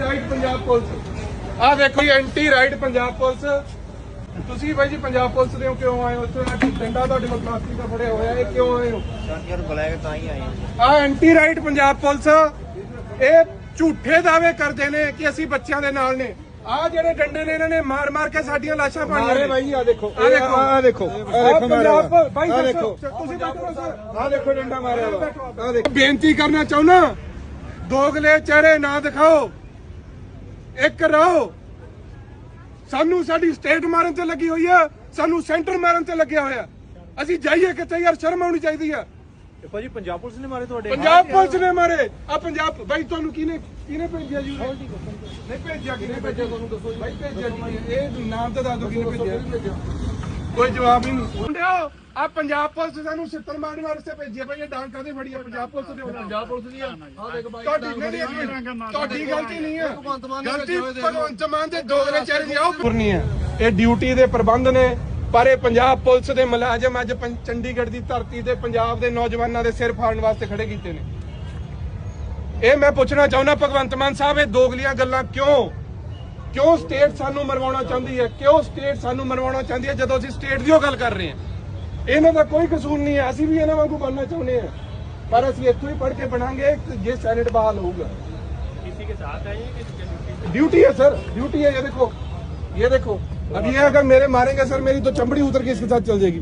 Right Punjab police. ਆਹ ਦੇਖੋ ਜੀ ਐਂਟੀ ਰਾਈਟ ਪੰਜਾਬ ਪੁਲਿਸ। ਤੁਸੀਂ ਬਾਈ ਜੀ ਪੰਜਾਬ ਪੁਲਿਸ ਦੇ ਹੋ ਕਿਉਂ ਆਏ ਹੋ? ਇੱਥੇ ਆਹ ਡੰਡਾ ਤੁਹਾਡੇ ਕੋਲ ਪਲਾਸਟਿਕ ਦਾ ਫੜਿਆ ਹੋਇਆ ਇਹ ਕਿਉਂ ਆਏ ਹੋ? ਯਾਰ ਬੁਲਾਇਆ ਤਾਂ ਹੀ ਆਏ ਹਾਂ। ਆ ਐਂਟੀ ਰਾਈਟ ਪੰਜਾਬ ਪੁਲਿਸ ਇਹ ਝੂਠੇ ਦਾਅਵੇ ਕਰਦੇ ਨੇ ਕਿ ਅਸੀਂ ਬੱਚਿਆਂ ਦੇ ਨਾਲ ਨੇ। ਆ ਜਿਹੜੇ ਡੰਡੇ ਨੇ ਇਹਨਾਂ ਨੇ ਮਾਰ ਮਾਰ ਕੇ ਸਾਡੀਆਂ ਲਾਸ਼ਾਂ ਪਾਣੀਆਂ ਨੇ। ਬਾਈ ਆ ਦੇਖੋ। ਆਹ ਦੇਖੋ। ਆ ਦੇਖੋ। ਆ ਦੇਖੋ ਪੰਜਾਬ। ਬਾਈ ਦੇਖੋ। ਤੁਸੀਂ ਬੈਠੋ ਸਰ। ਆ ਦੇਖੋ ਡੰਡਾ ਮਾਰਿਆ। ਆ ਦੇਖੋ। ਬੇਨਤੀ ਕਰਨਾ ਚਾਹੁੰਨਾ ਦੋਗਲੇ ਚਿਹਰੇ ਨਾ ਦਿਖਾਓ। ਇੱਕ ਰਹੋ। ਸਾਨੂੰ ਸਾਡੀ ਸਟੇਟ ਮਾਰਨ ਤੇ ਲੱਗੀ ਹੋਈ ਆ ਸਾਨੂੰ ਸੈਂਟਰ ਮਾਰਨ ਤੇ ਲੱਗਿਆ ਹੋਇਆ ਅਸੀਂ ਜਾਈਏ ਕਿੱਥੇ ਯਾਰ ਸ਼ਰਮ ਆਉਣੀ ਚਾਹੀਦੀ ਆ ਭਾਜੀ ਪੰਜਾਬ ਪੁਲਿਸ ਨੇ ਮਾਰੇ ਤੁਹਾਡੇ। ਪੰਜਾਬ ਪੁਲਿਸ ਨੇ ਮਾਰੇ। ਆ ਪੰਜਾਬ ਬਾਈ ਤੁਹਾਨੂੰ ਕਿਹਨੇ ਕਿਹਨੇ ਭੇਜਿਆ ਜੀ? ਨਹੀਂ ਭੇਜਿਆ ਕਿਹਨੇ ਭੇਜਿਆ? ਤੁਹਾਨੂੰ ਦੱਸੋ ਜੀ। ਬਾਈ ਭੇਜਿਆ ਇਹ ਨਾਮ ਤਾਂ ਦੱਸ ਦਿਓ ਕਿਹਨੇ ਭੇਜਿਆ? ਕੋਈ ਜਵਾਬ ਹੀ ਨਹੀਂ। ਮੁੰਡਿਓ ਆ ਪੰਜਾਬ ਪੁਲਿਸ ਸਾਨੂੰ ਸਿੱਤਰ ਮਾਰਨ ਵਾਸਤੇ ਭੇਜਿਆ ਭਾਈ ਇਹ ਡਾਂਗ ਕਾਦੇ ਫੜੀ ਆ? ਪੰਜਾਬ ਪੁਲਿਸ ਦੇ ਪੰਜਾਬ ਪੁਲਿਸ ਦੀ ਆ। ਆ ਦੇਖ ਬਾਈ ਤੁਹਾਡੀ ਨਹੀਂ ਹੈ ਤੁਹਾਡੀ ਗਲਤੀ ਨਹੀਂ ਹੈ ਗਲਤੀ ਭਗਵੰਤ ਮਾਨ ਦੇ ਦੋਗਲੇ ਚਿਹਰੇ ਦੀ ਆਓ ਪੁਰਨੀ ਹੈ ਇਹ ਡਿਊਟੀ ਦੇ ਪ੍ਰਬੰਧ ਨੇ ਪਰ ਇਹ ਪੰਜਾਬ ਪੁਲਿਸ ਦੇ ਮੁਲਾਜ਼ਮ ਅੱਜ ਚੰਡੀਗੜ੍ਹ ਦੀ ਧਰਤੀ ਤੇ ਪੰਜਾਬ ਦੇ ਨੌਜਵਾਨਾਂ ਦੇ ਸਿਰ ਫਾੜਨ ਵਾਸਤੇ ਖੜੇ ਕੀਤੇ ਨੇ। ਇਹ ਮੈਂ ਪੁੱਛਣਾ ਚਾਹੁੰਦਾ ਭਗਵੰਤ ਮਾਨ ਸਾਹਿਬ ਇਹ ਦੋਗਲੀਆਂ ਗੱਲਾਂ ਕਿਉਂ ਕਿਉਂ ਸਟੇਟ ਸਾਨੂੰ ਮਰਵਾਉਣਾ ਚਾਹੁੰਦੀ ਹੈ ਕਿਉਂ ਸਟੇਟ ਸਾਨੂੰ ਮਰਵਾਉਣਾ ਚਾਹੁੰਦੀ ਹੈ ਜਦੋਂ ਅਸੀਂ ਸਟੇਟ ਦੀ ਉਹ ਗੱਲ ਕਰ ਰਹੇ ਹਾਂ ਇਹਨਾਂ ਦਾ ਕੋਈ ਕਸੂਰ ਨਹੀਂ ਹੈ ਅਸੀਂ ਵੀ ਇਹਨਾਂ ਵਾਂਗੂ ਬਣਨਾ ਚਾਹੁੰਦੇ ਹਾਂ ਪਰ ਅਸੀਂ ਇੱਥੋਂ ਹੀ ਪੜ੍ਹ ਕੇ ਬਣਾਂਗੇ ਜੇ ਸੈਨੇਟ ਬਹਾਲ ਹੋਊਗਾ किसी के साथ आए हैं कि ड्यूटी है सर ड्यूटी है ये देखो ये देखो अब ये अगर मेरे मारेंगे सर मेरी तो चमड़ी उतर के इसके साथ चल जाएगी